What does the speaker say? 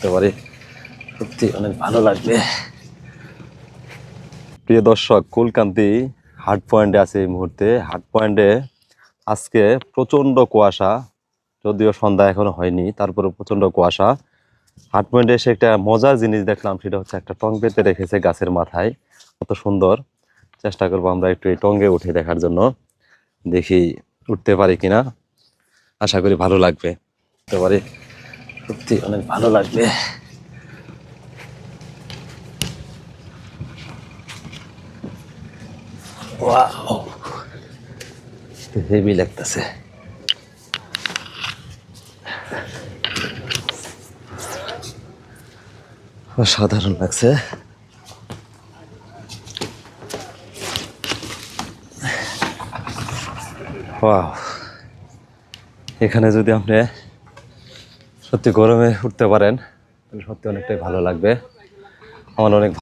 করতে পারি সত্যি অনেক ভালো লাগবে। প্রিয় দর্শক, কুলকান্তি হার্ট পয়েন্টে আছে এই মুহূর্তে। হার্ট পয়েন্টে আজকে প্রচণ্ড কুয়াশা, যদিও সন্ধ্যা এখনও হয়নি তারপরে প্রচণ্ড কুয়াশা। হার্ট পয়েন্টে এসে একটা মজার জিনিস দেখলাম, সেটা হচ্ছে একটা টং পেতে রেখেছে গাছের মাথায়। কত সুন্দর। চেষ্টা করব আমরা একটু এই টঙ্গে উঠে দেখার জন্য। দেখি উঠতে পারি কিনা। আশা করি ভালো লাগবে। উঠতে পারি সত্যি অনেক ভালো লাগবে। হেভি লাগতেছে। অসাধারণ লাগছে। এখানে যদি আপনি সত্যি গরমে উঠতে পারেন। সত্যি অনেকটাই ভালো লাগবে। আমার অনেক